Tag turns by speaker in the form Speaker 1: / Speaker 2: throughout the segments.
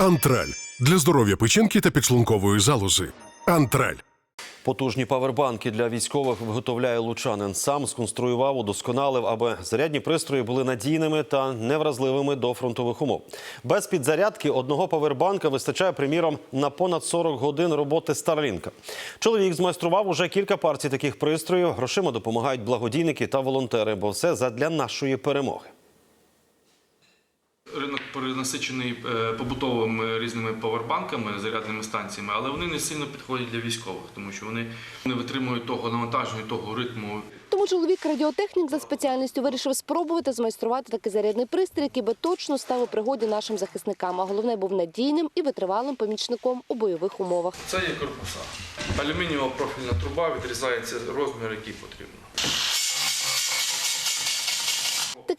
Speaker 1: Антраль для здоров'я печінки та підшлункової залози. Антраль.
Speaker 2: Потужні павербанки для військових виготовляє лучанин. Сам сконструював, удосконалив, аби зарядні пристрої були надійними та невразливими до фронтових умов. Без підзарядки одного павербанка вистачає, приміром, на понад 40 годин роботи Старлінка. Чоловік змайстрував уже кілька партій таких пристроїв. Грошима допомагають благодійники та волонтери, бо все задля нашої перемоги.
Speaker 3: Перенасичений е, побутовими різними павербанками, зарядними станціями, але вони не сильно підходять для військових, тому що вони не витримують того навантаження, того ритму.
Speaker 4: Тому чоловік радіотехнік за спеціальністю вирішив спробувати змайструвати такий зарядний пристрій, який би точно став у пригоді нашим захисникам. А головне був надійним і витривалим помічником у бойових умовах.
Speaker 3: Це є корпуса. Алюмінієва профільна труба відрізається розмір, який потрібно.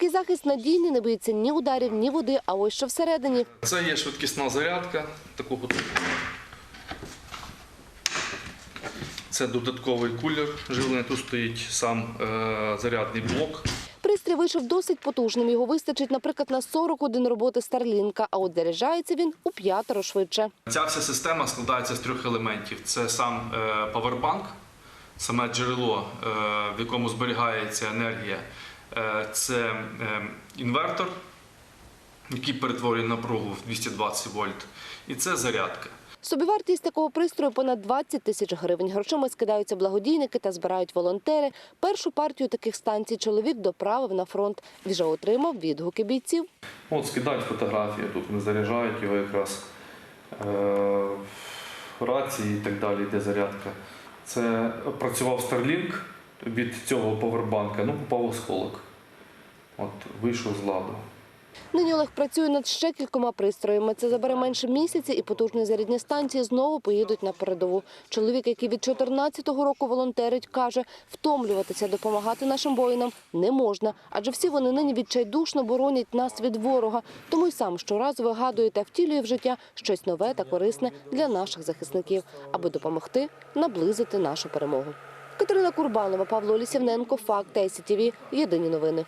Speaker 4: Такий захист надійний, не боїться ні ударів, ні води. А ось що всередині.
Speaker 3: Це є швидкісна зарядка такого. Це додатковий кулер живлення. Тут стоїть сам е, зарядний блок.
Speaker 4: Пристрій вийшов досить потужним. Його вистачить, наприклад, на 40 годин роботи Старлінка. А от заряджається він у п'ятеро швидше.
Speaker 3: Ця вся система складається з трьох елементів: це сам е, павербанк, саме джерело, е, в якому зберігається енергія, це е, інвертор, який перетворює напругу в 220 вольт, і це зарядка.
Speaker 4: Собівартість такого пристрою понад 20 тисяч гривень. Грошима скидаються благодійники та збирають волонтери. Першу партію таких станцій чоловік доправив на фронт. Вже отримав відгуки бійців.
Speaker 3: От скидають фотографії, тут вони заряджають його якраз е, рації і так далі, де зарядка. Це працював Starlink від цього повербанка, ну попав осколок. От вийшов з ладу.
Speaker 4: Нині Олег працює над ще кількома пристроями. Це забере менше місяця, і потужні зарядні станції знову поїдуть на передову. Чоловік, який від 14-го року волонтерить, каже, втомлюватися, допомагати нашим воїнам не можна, адже всі вони нині відчайдушно боронять нас від ворога. Тому й сам щоразу вигадує та втілює в життя щось нове та корисне для наших захисників, аби допомогти наблизити нашу перемогу. Катерина Курбанова, Павло Лісівненко, Факт СІТВ. Єдині новини.